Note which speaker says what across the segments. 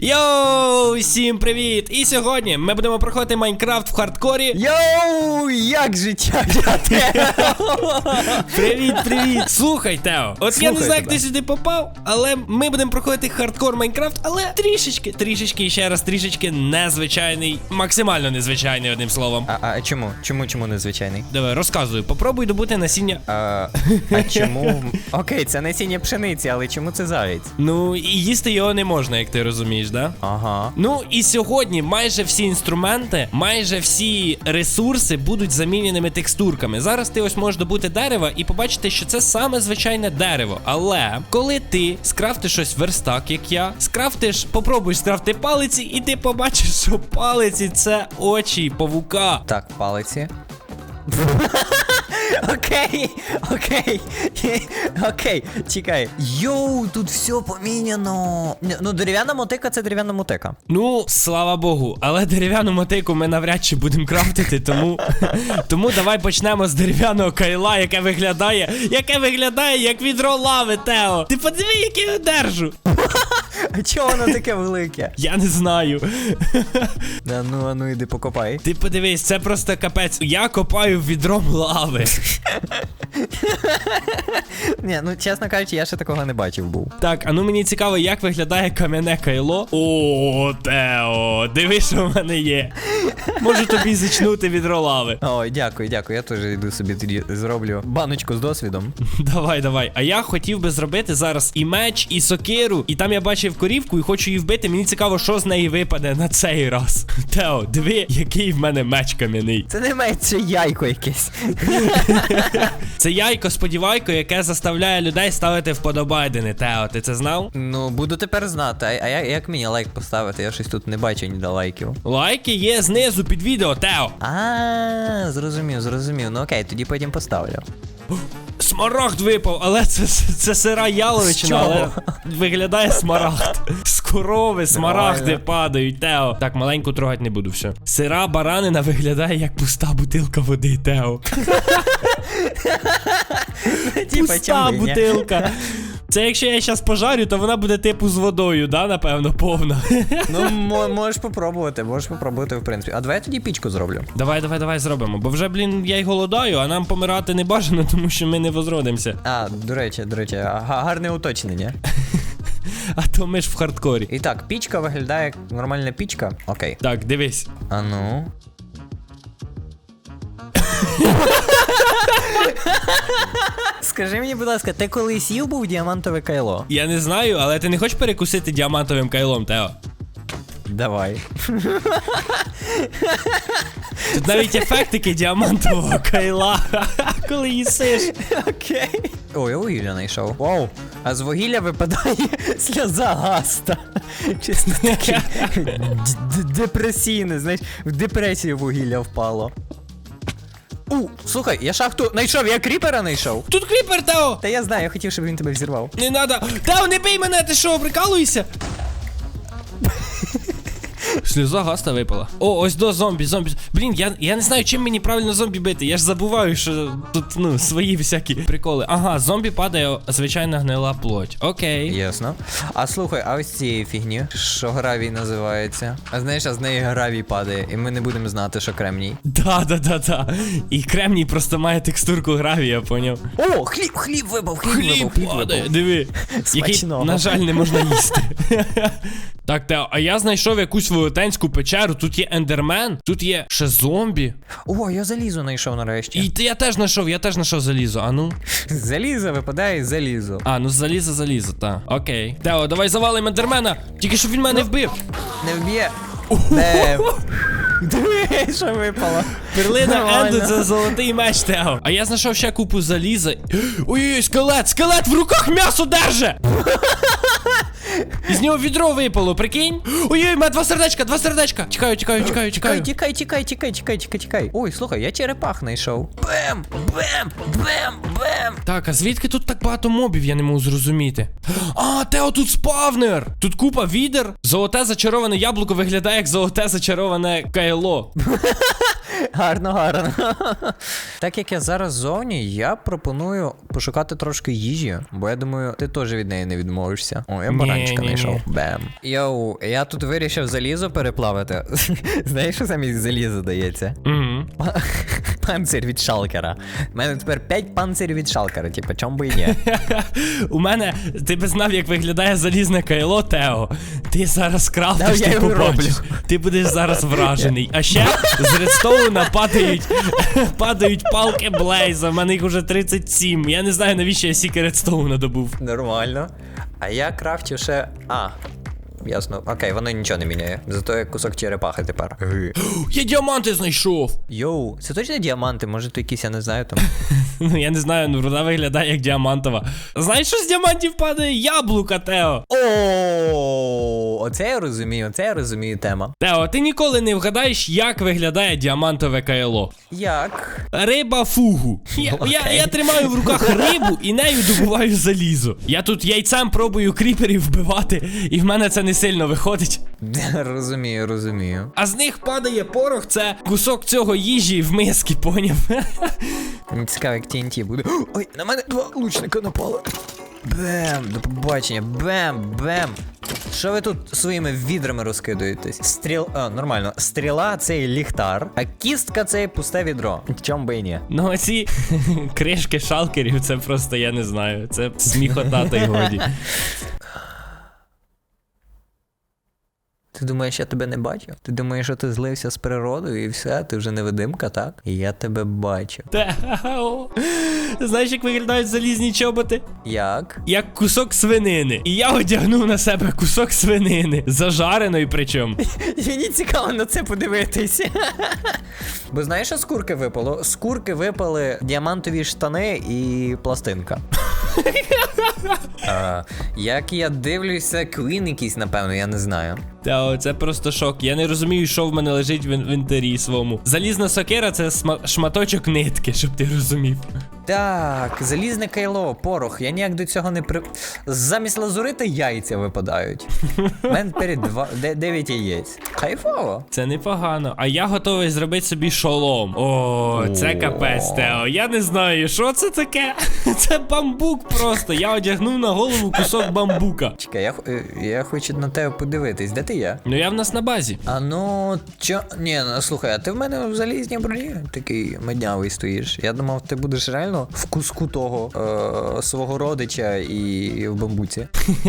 Speaker 1: Йоу, всім привіт! І сьогодні ми будемо проходити Майнкрафт в хардкорі.
Speaker 2: Йоу, як життя?
Speaker 1: Привіт, привіт! Слухай, Тео, от я не знаю, як ти сюди попав, але ми будемо проходити хардкор Майнкрафт, але трішечки, трішечки і ще раз трішечки незвичайний, максимально незвичайний, одним словом.
Speaker 2: А, а чому? Чому, чому незвичайний?
Speaker 1: Давай, розказую. Попробуй добути насіння.
Speaker 2: А, а чому? Окей, це насіння пшениці, але чому це заєць?
Speaker 1: Ну, і їсти його не можна, як ти розумієш, да?
Speaker 2: Ага.
Speaker 1: Ну і сьогодні майже всі інструменти, майже всі ресурси будуть заміненими текстурками. Зараз ти ось можеш добути дерево і побачити, що це саме звичайне дерево. Але коли ти скрафтиш щось верстак, як я, скрафтиш, попробуєш скрафти палиці, і ти побачиш, що палиці це очі павука.
Speaker 2: Так, палиці. Окей, окей, окей, чекай. Йоу, тут все поміняно. Ну, дерев'яна мотика це дерев'яна мотика.
Speaker 1: Ну, слава Богу, але дерев'яну мотику ми навряд чи будемо крафтити, тому тому давай почнемо з дерев'яного кайла, яке виглядає, яке виглядає як відро лави, Тео. Ти подиви, яке я держу.
Speaker 2: А чого воно таке велике?
Speaker 1: Я не знаю.
Speaker 2: А ну, а ну іди покопай.
Speaker 1: Ти подивись, це просто капець. Я копаю відром лави.
Speaker 2: Ні, ну чесно кажучи, я ще такого не бачив був.
Speaker 1: Так, а ну мені цікаво, як виглядає кам'яне кайло. О, Тео, диви, що в мене є. Можу тобі зачнути відро лави.
Speaker 2: Ой, дякую, дякую. Я теж йду собі тоді зроблю баночку з досвідом.
Speaker 1: Давай, давай. А я хотів би зробити зараз і меч, і сокиру. І там я бачив корівку і хочу її вбити. Мені цікаво, що з неї випаде на цей раз. Тео, диви, який в мене меч кам'яний.
Speaker 2: Це не меч, це яйко якесь.
Speaker 1: Це яйко сподівайко, яке заставляє людей ставити вподобайдени. Тео, ти це знав?
Speaker 2: Ну, буду тепер знати. А, а як, як мені лайк поставити? Я щось тут не бачу ніде лайків.
Speaker 1: Лайки є знизу під відео, Тео.
Speaker 2: А, зрозумів, зрозумів. Ну окей, тоді потім поставлю.
Speaker 1: Смарагд випав, але це, це, сира яловичина, але виглядає смарагд. З корови смарагди падають, Тео. Так, маленьку трогати не буду все. Сира баранина виглядає як пуста бутилка води, Тео. Пуста бутилка. Це якщо я зараз пожарю, то вона буде типу з водою, да, напевно, повна.
Speaker 2: Ну, мо- можеш попробувати, можеш попробувати, в принципі. А давай я тоді пічку зроблю.
Speaker 1: Давай, давай, давай зробимо. Бо вже, блін, я й голодаю, а нам помирати не бажано, тому що ми не возродимося.
Speaker 2: А, до речі, до речі, га- гарне уточнення.
Speaker 1: А то ми ж в хардкорі.
Speaker 2: І так, пічка виглядає як нормальна пічка. Окей.
Speaker 1: Так, дивись.
Speaker 2: А ну. Скажи мені, будь ласка, ти колись їв був діамантове кайло?
Speaker 1: Я не знаю, але ти не хочеш перекусити діамантовим кайлом, Тео?
Speaker 2: Давай.
Speaker 1: Тут навіть ефектики діамантового кайла, коли їсиш.
Speaker 2: Окей. Ой, я вугілля знайшов. Вау. А з вугілля випадає сльоза гаста. Чесно таке. д- д- Депресійне, знаєш, в депресію вугілля впало. У, слухай, я шахту знайшов, я кріпера знайшов.
Speaker 1: Тут кріпер, Тео!
Speaker 2: Та я знаю, я хотів, щоб він тебе взірвав.
Speaker 1: Не надо. Тео, не бей мене, ти що, прикалуєшся? Сльоза гаста випала. О, ось до зомбі, зомбі. Блін, я, я не знаю, чим мені правильно зомбі бити. Я ж забуваю, що тут ну, свої всякі приколи. Ага, зомбі падає звичайна гнила плоть. Окей.
Speaker 2: Ясно. А слухай, а ось цієї фігні, що гравій називається. А знаєш, а з неї гравій падає, і ми не будемо знати, що кремній.
Speaker 1: Да, да, да, да. І кремній просто має текстурку гравія, поняв?
Speaker 2: О, хліб, хліб випав, хліб,
Speaker 1: Хліб
Speaker 2: випав, хліб
Speaker 1: падає,
Speaker 2: випав.
Speaker 1: диви. Який,
Speaker 2: Смачного.
Speaker 1: на жаль, не можна їсти. так, Тео, а я знайшов якусь велетенську печеру. Тут є ендермен, тут є ще зомбі.
Speaker 2: О, я залізо знайшов нарешті.
Speaker 1: І т- я теж знайшов, я теж знайшов залізо. А ну.
Speaker 2: Залізо випадає залізо.
Speaker 1: А, ну залізо, залізо, так. Окей. Тео, давай завалимо ендермена. Тільки щоб він мене вбив.
Speaker 2: Не вб'є. Не. Диви, що випало.
Speaker 1: Перлина
Speaker 2: Нормально.
Speaker 1: Енду це золотий меч, Тео. А я знайшов ще купу заліза. Ой-ой, скелет, скелет в руках м'ясо держи! Із нього відро випало, прикинь? Ой-ой, мене два сердечка, два сердечка. Тікаю, тікаю,
Speaker 2: Тікай,
Speaker 1: тікаю.
Speaker 2: тікай, тікай, тікай, тікай, тікай, тікай. Ой, слухай, я черепах знайшов. Бем, бем, бем, бем.
Speaker 1: Так, а звідки тут так багато мобів, я не можу зрозуміти. А, Тео, тут спавнер! Тут купа відер. Золоте зачароване яблуко виглядає як золоте зачароване кайло.
Speaker 2: Гарно, гарно. Так як я зараз зовні, я пропоную пошукати трошки їжі, бо я думаю, ти теж від неї не відмовишся. О, я баранчика знайшов. Бем. Йоу, я тут вирішив залізо переплавити. Знаєш, що замість заліза дається?
Speaker 1: Мгм.
Speaker 2: Панцир від шалкера. У мене тепер 5 панцирів від шалкера, типа, чом би і ні.
Speaker 1: У мене, ти би знав, як виглядає залізне кайло, Тео. Ти зараз крафтиш, ти побачиш. Ти будеш зараз вражений. А ще з редстоуна падають, падають палки Блейза. В мене їх уже 37. Я не знаю, навіщо я стільки редстоуна добув.
Speaker 2: Нормально. А я крафтю ще. А. Ясно. Окей, воно нічого не міняє. Зато я кусок черепахи тепер.
Speaker 1: Я діаманти знайшов.
Speaker 2: Йоу, це точно діаманти, може то якісь, я не знаю там.
Speaker 1: Ну я не знаю, ну вона виглядає як діамантова. Знаєш, що з діамантів падає? Яблука, Тео.
Speaker 2: О, оце я розумію, оце я розумію тема.
Speaker 1: Тео, ти ніколи не вгадаєш, як виглядає діамантове кайло.
Speaker 2: Як?
Speaker 1: Риба фугу. Я, я, я тримаю в руках рибу і нею добуваю залізо. Я тут яйцем пробую кріперів вбивати, і в мене це не сильно виходить.
Speaker 2: розумію, розумію.
Speaker 1: А з них падає порох, це кусок цього їжі в миски, поняв?
Speaker 2: Цікаво, як TNT буде. Ой, на мене два лучника напали. Бем, до побачення, бем, бем. Що ви тут своїми відрами розкидуєтесь? Стріл. А, нормально. Стріла це ліхтар, а кістка це пусте відро. Чом би і ні.
Speaker 1: Ну оці кришки шалкерів, це просто я не знаю. Це сміхота та й годі.
Speaker 2: Ти думаєш, я тебе не бачив? Ти думаєш, що ти злився з природою і все, ти вже невидимка, так? І я тебе бачив.
Speaker 1: Знаєш, як виглядають залізні чоботи?
Speaker 2: Як?
Speaker 1: Як кусок свинини. І я одягнув на себе кусок свинини. Зажареної причому.
Speaker 2: Мені цікаво на це подивитись. Бо знаєш, що з курки випало? З курки випали діамантові штани і пластинка. Як я дивлюся, Квін якийсь, напевно, я не знаю.
Speaker 1: Та це просто шок. Я не розумію, що в мене лежить в інвентарі своєму. Залізна сокера це шматочок нитки, щоб ти розумів.
Speaker 2: Так, залізне кайло, порох. Я ніяк до цього не при. Замість лазурити яйця випадають. У мене перед два... де- дев'ять яєць. Кайфово.
Speaker 1: Це непогано. А я готовий зробити собі шолом. О, це капець, Тео. Я не знаю, що це таке. Це бамбук просто. Я одягнув на голову кусок бамбука.
Speaker 2: Чекай, я, е, я хочу на тебе подивитись, де ти є?
Speaker 1: Ну я в нас на базі.
Speaker 2: А ну, чо. Ні, ну слухай, а ти в мене в залізній броні такий меднявий стоїш. Я думав, ти будеш реально в куску того е, свого родича і в бамбуці.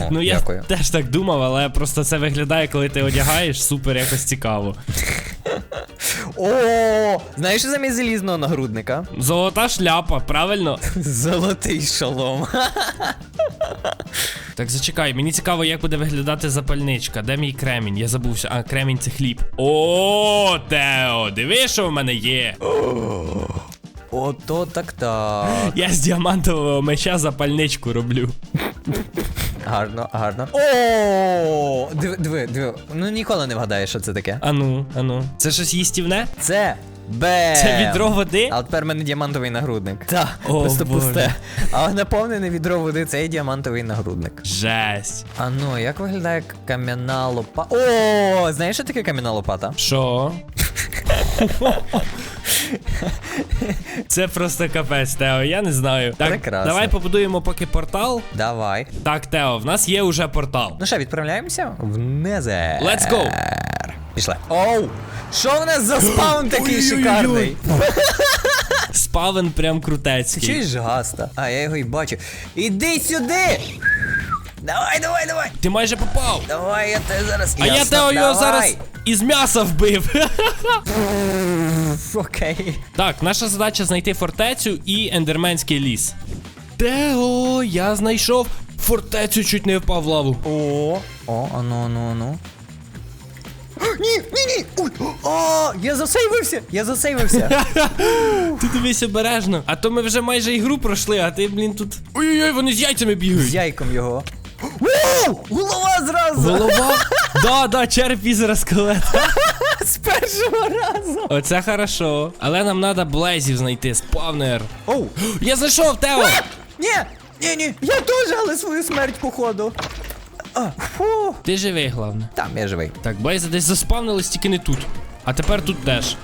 Speaker 2: О,
Speaker 1: Ну я
Speaker 2: Дякую.
Speaker 1: теж так думав, але просто це виглядає, коли ти одягаєш, супер якось цікаво.
Speaker 2: О, знаєш, що замість залізного нагрудника?
Speaker 1: Золота шляпа, правильно?
Speaker 2: Золотий шолом.
Speaker 1: Так зачекай, мені цікаво, як буде виглядати запальничка. Де мій кремінь? Я забувся. А, кремінь це хліб. О, Тео, диви, що в мене є.
Speaker 2: Ото так так.
Speaker 1: Я з діамантового меча запальничку роблю.
Speaker 2: Гарно, гарно. О, диви, диви, диви. Ну ніколи не вгадаєш, що це таке.
Speaker 1: Ану, ану. Це щось їстівне?
Speaker 2: Це Бем!
Speaker 1: Це відро води?
Speaker 2: А тепер в мене діамантовий нагрудник. Так, просто
Speaker 1: Боже.
Speaker 2: пусте. А наповнене відро води це і діамантовий нагрудник.
Speaker 1: Жесть.
Speaker 2: А ну, як виглядає кам'яна лопата? О, знаєш, що таке кам'яна лопата?
Speaker 1: Що? Це просто капець, Тео, я не знаю. Так,
Speaker 2: Прекрасно.
Speaker 1: давай побудуємо поки портал.
Speaker 2: Давай.
Speaker 1: Так, Тео, в нас є уже портал.
Speaker 2: Ну що, відправляємося в Незер.
Speaker 1: Let's go.
Speaker 2: Пішли. Оу! Що в нас за спаун такий шикарний?
Speaker 1: Спавен прям
Speaker 2: Ти
Speaker 1: крутецький.
Speaker 2: чуєш гаста? А, я його і бачу. Іди сюди! Давай, давай, давай!
Speaker 1: Ти майже попав.
Speaker 2: Давай, я тебе зараз.
Speaker 1: А я
Speaker 2: Ясно,
Speaker 1: Тео його
Speaker 2: давай.
Speaker 1: зараз із м'яса вбив.
Speaker 2: Окей.
Speaker 1: так, наша задача знайти фортецю і ендерменський ліс. Тео, я знайшов фортецю, чуть не впав в лаву.
Speaker 2: О, о, ану, ану, ану. Ні, ні, ні! Ой, о, я засейвився! Я засейвився!
Speaker 1: Ти дивись обережно. А то ми вже майже ігру пройшли, а ти, блін, тут. Ой-ой-ой, вони з яйцями бігають.
Speaker 2: З яйком його. Голова зразу!
Speaker 1: Голова? Да, да, череп візера скелета.
Speaker 2: З першого разу!
Speaker 1: Оце хорошо. Але нам треба блейзів знайти, спавнер.
Speaker 2: Оу!
Speaker 1: Я знайшов Тео!
Speaker 2: Ні! Ні, ні! Я теж, але свою смерть походу. А, фу.
Speaker 1: Ти живий, головне.
Speaker 2: Там я живий.
Speaker 1: Так, блейзи десь заспавнились, тільки не тут. А тепер тут теж.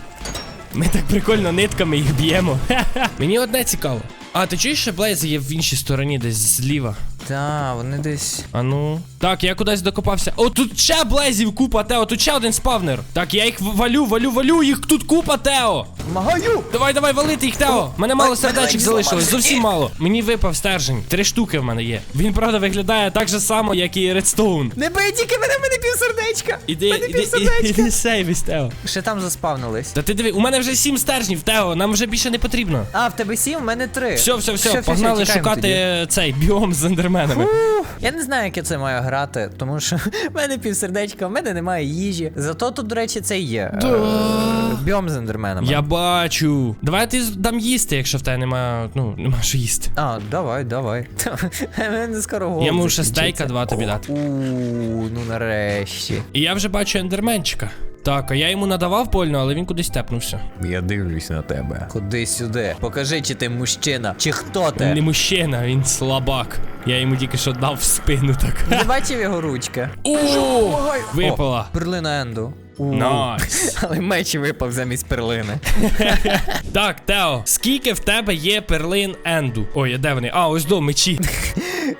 Speaker 1: Ми так прикольно нитками їх б'ємо. Мені одне цікаво. А, ти чуєш, що Блейз є в іншій стороні, десь зліва?
Speaker 2: Та, вони десь.
Speaker 1: А ну. Так, я кудись докопався. О, тут ще Блейзів купа, Тео, тут ще один спавнер. Так, я їх валю, валю, валю, їх тут купа, Тео.
Speaker 2: Магаю!
Speaker 1: Давай, давай, валити їх, Тео. Мене мало сердечок залишилось, зовсім мало. Мені випав стержень. Три штуки в мене є. Він, правда, виглядає так же само, як і Редстоун.
Speaker 2: Не бий тільки мене, мене півсердечка!
Speaker 1: Іди,
Speaker 2: мене
Speaker 1: іди, іди,
Speaker 2: півсердечка!
Speaker 1: іди сейвись, Тео.
Speaker 2: Ще там заспавнились.
Speaker 1: Та ти диви, у мене вже сім стержнів, Тео, нам вже більше не потрібно.
Speaker 2: А, в тебе сім, в мене три.
Speaker 1: Все, все, все, погнали
Speaker 2: тікаємо
Speaker 1: шукати
Speaker 2: тоді.
Speaker 1: цей біом з ендерменами.
Speaker 2: Ух, Я не знаю, як я це маю грати, тому що в мене півсердечка, в мене немає їжі. Зато тут, до речі, це є.
Speaker 1: Да.
Speaker 2: Е, Біом з ендерменами.
Speaker 1: Я бачу. Давай ти дам їсти, якщо в тебе немає, ну, нема що їсти.
Speaker 2: А, давай, давай. Мене скоро голод
Speaker 1: Я можу ще стейка два тобі дати.
Speaker 2: Ууу, ну нарешті.
Speaker 1: І я вже бачу ендерменчика. Так, а я йому надавав больно, але він кудись тепнувся.
Speaker 2: Я дивлюсь на тебе. Ходи сюди. Покажи, чи ти мужчина, чи хто
Speaker 1: Він не мужчина, він слабак. Я йому тільки що дав в спину так.
Speaker 2: Не бачив його ручки?
Speaker 1: О, випала.
Speaker 2: О, перлина Енду.
Speaker 1: Найс.
Speaker 2: Але меч випав замість перлини.
Speaker 1: Так, Тео, скільки в тебе є перлин енду? Ой, а де вони? А, ось до мечі.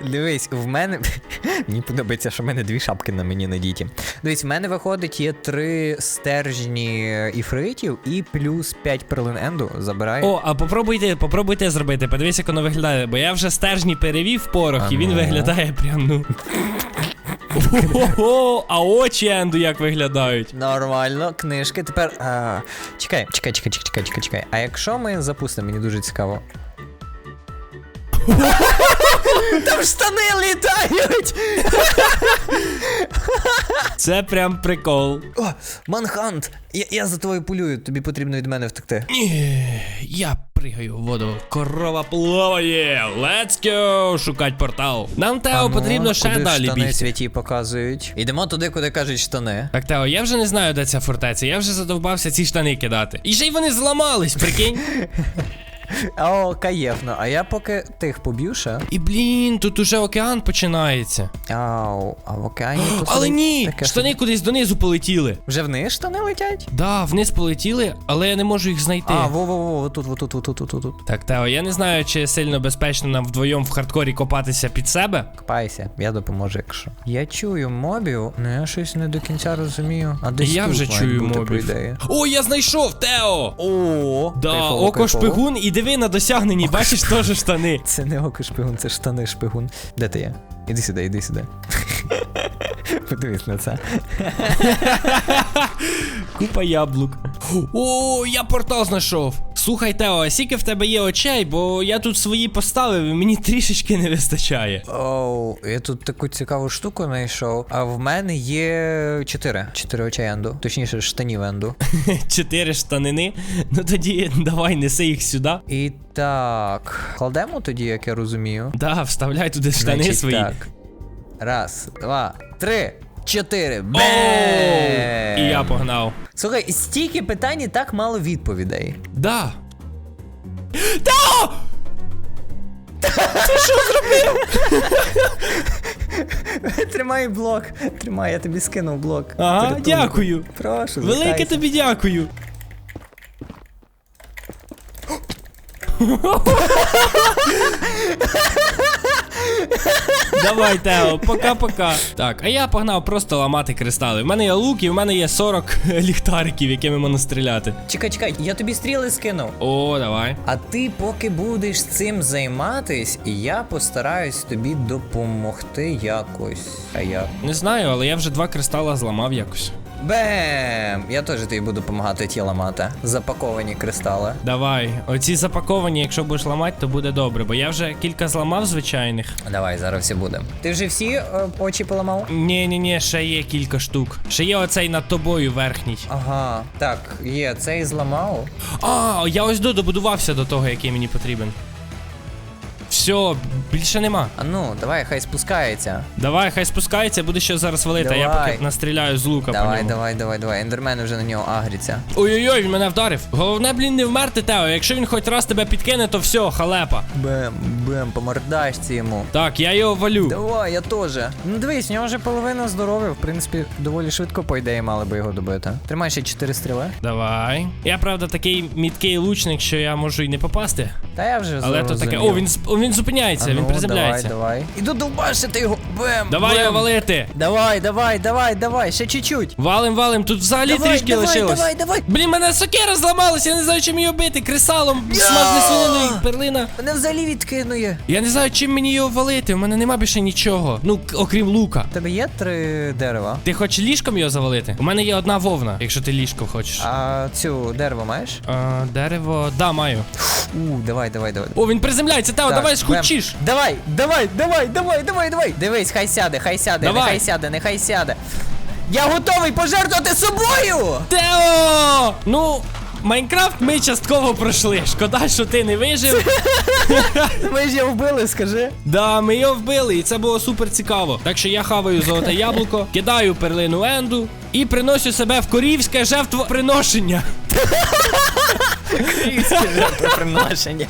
Speaker 2: Дивись, в мене. Мені подобається, що в мене дві шапки на мені надіті. Дивись, в мене виходить є три стержні іфритів і плюс 5 перлин Енду. Забирай.
Speaker 1: О, а попробуйте, попробуйте зробити. Подивись, як воно виглядає. Бо я вже стержні перевів порох,
Speaker 2: А
Speaker 1: і він
Speaker 2: ну.
Speaker 1: виглядає прям, ну. Ого, а очі енду як виглядають.
Speaker 2: Нормально, книжки. Тепер. А, чекай, чекай, чекай, чекай, чекай, чекай. А якщо ми запустимо, мені дуже цікаво. Там штани літають!
Speaker 1: Це прям прикол.
Speaker 2: О, Манхант! Я, я за тобою полюю, тобі потрібно від мене втекти.
Speaker 1: Ні, я пригаю в воду. Корова плаває. Let's go! Шукать портал. Нам Тео
Speaker 2: А ну,
Speaker 1: потрібно ще
Speaker 2: куди
Speaker 1: далі
Speaker 2: штани
Speaker 1: бігти.
Speaker 2: святі показують. Ідемо туди, куди кажуть штани.
Speaker 1: Так, Тео, я вже не знаю, де ця фортеця. Я вже задовбався ці штани кидати. І ще й вони зламались, прикинь.
Speaker 2: О, каєфно. А я поки тих поб'ю ще.
Speaker 1: І блін, тут уже океан починається.
Speaker 2: Ау, а в океані тут
Speaker 1: Але ні!
Speaker 2: таке
Speaker 1: Штани
Speaker 2: собі.
Speaker 1: кудись донизу полетіли.
Speaker 2: Вже вниз штани летять?
Speaker 1: Да, вниз полетіли, але я не можу їх знайти.
Speaker 2: А, во-во-во, тут, вот тут, вот тут, вот тут, тут.
Speaker 1: Так, Тео, я не знаю, чи сильно безпечно нам вдвоєм в хардкорі копатися під себе.
Speaker 2: Копайся, я допоможу, якщо. Я чую мобів, але я щось не до кінця розумію. А десь
Speaker 1: я
Speaker 2: тут
Speaker 1: вже чую мобів. О, я знайшов, Тео!
Speaker 2: О,
Speaker 1: Да, око шпигун і диви на досягненні, бачиш теж штани.
Speaker 2: Це не око шпигун, це штани шпигун. Де ти є? Іди сюди, іди сюди. Подивись на це.
Speaker 1: Купа яблук. О, я портал знайшов. Слухай, Тео, а скільки в тебе є очей, бо я тут свої поставив, і мені трішечки не вистачає.
Speaker 2: Оу, я тут таку цікаву штуку знайшов. А в мене є чотири. Чотири очей енду. Точніше, штанів енду.
Speaker 1: Чотири штанини. Ну тоді давай неси їх сюди.
Speaker 2: І так. Кладемо тоді, як я розумію.
Speaker 1: Да, вставляй туди штани
Speaker 2: Значить,
Speaker 1: свої.
Speaker 2: Так. Раз, два, три, чотири.
Speaker 1: О, І я погнав.
Speaker 2: Слухай, стільки питань і так мало відповідей.
Speaker 1: Да. Тео!
Speaker 2: Тримай блок. Тримай, я тобі скинув блок.
Speaker 1: Ага, дякую.
Speaker 2: Прошу,
Speaker 1: Велике
Speaker 2: звертайся.
Speaker 1: тобі дякую. Давай, Тео, пока-пока. Так, а я погнав просто ламати кристали. В мене є лук і в мене є 40 ліхтариків, якими можна стріляти.
Speaker 2: Чекай, чекай, я тобі стріли скинув.
Speaker 1: О, давай.
Speaker 2: А ти поки будеш цим займатись, я постараюсь тобі допомогти якось. А як?
Speaker 1: Не знаю, але я вже два кристала зламав якось.
Speaker 2: Бем! Я теж тобі буду допомагати ті ламати. Запаковані кристали.
Speaker 1: Давай. Оці запаковані, якщо будеш ламати, то буде добре, бо я вже кілька зламав звичайних.
Speaker 2: Давай, зараз все буде. Ти вже всі е, очі поламав?
Speaker 1: Ні, ні, ні, ще є кілька штук. Ще є оцей над тобою верхній.
Speaker 2: Ага, так, є, цей зламав.
Speaker 1: А, я ось до добудувався до того, який мені потрібен. Все, більше нема.
Speaker 2: А ну, давай, хай спускається.
Speaker 1: Давай, хай спускається, буде ще зараз валити, а я
Speaker 2: Давай.
Speaker 1: поки настріляю з лука по
Speaker 2: Давай,
Speaker 1: ньому.
Speaker 2: давай, давай, давай. Ендермен вже на нього агриться.
Speaker 1: Ой-ой-ой, він мене вдарив. Головне, блін, не вмерти, Тео. Якщо він хоч раз тебе підкине, то все, халепа.
Speaker 2: Бем, бем, по мордашці йому.
Speaker 1: Так, я його валю.
Speaker 2: Давай, я теж. Ну дивись, в нього вже половина здоров'я, в принципі, доволі швидко, по ідеї, мали би його добити. Тримай ще 4 стріли.
Speaker 1: Давай. Я правда такий міткий лучник, що я можу й не попасти.
Speaker 2: Та я вже
Speaker 1: Але то таке.
Speaker 2: зрозумів.
Speaker 1: О, він з- о, він зупиняється,
Speaker 2: А
Speaker 1: він
Speaker 2: ну,
Speaker 1: приземляється.
Speaker 2: Давай, давай. Іду довбашити його. Бем,
Speaker 1: Давай
Speaker 2: бем.
Speaker 1: його валити.
Speaker 2: Давай, давай, давай, давай, ще чуть-чуть.
Speaker 1: Валим, валим, тут взагалі
Speaker 2: Давай,
Speaker 1: трішки
Speaker 2: давай,
Speaker 1: лишилось.
Speaker 2: давай, давай.
Speaker 1: Блін, мене сокира зламалася, я не знаю, чим її бити. Кресалом, смажне свининою, перлина.
Speaker 2: Мене взагалі відкинує.
Speaker 1: Я не знаю, чим мені його валити. У мене нема більше нічого. Ну, окрім лука.
Speaker 2: У тебе є три дерева?
Speaker 1: Ти хочеш ліжком його завалити? У мене є одна вовна, якщо ти ліжко хочеш.
Speaker 2: А цю дерево маєш?
Speaker 1: А, дерево. Да, маю.
Speaker 2: У, давай, давай, давай.
Speaker 1: О, він приземляється, Тео, давай схучиш.
Speaker 2: Давай, давай, давай, давай, давай, давай. Дивись, хай сяде, хай сяде,
Speaker 1: Давай.
Speaker 2: нехай сяде, нехай сяде. Я готовий пожертвувати собою!
Speaker 1: Тео! Ну, Майнкрафт ми частково пройшли. Шкода, що ти не вижив.
Speaker 2: Ми ж його вбили, скажи.
Speaker 1: Да, ми його вбили, і це було супер цікаво. Так що я хаваю золоте яблуко, кидаю перлину Енду і приношу себе в корівське жертвоприношення.
Speaker 2: Київське жертвоприношення.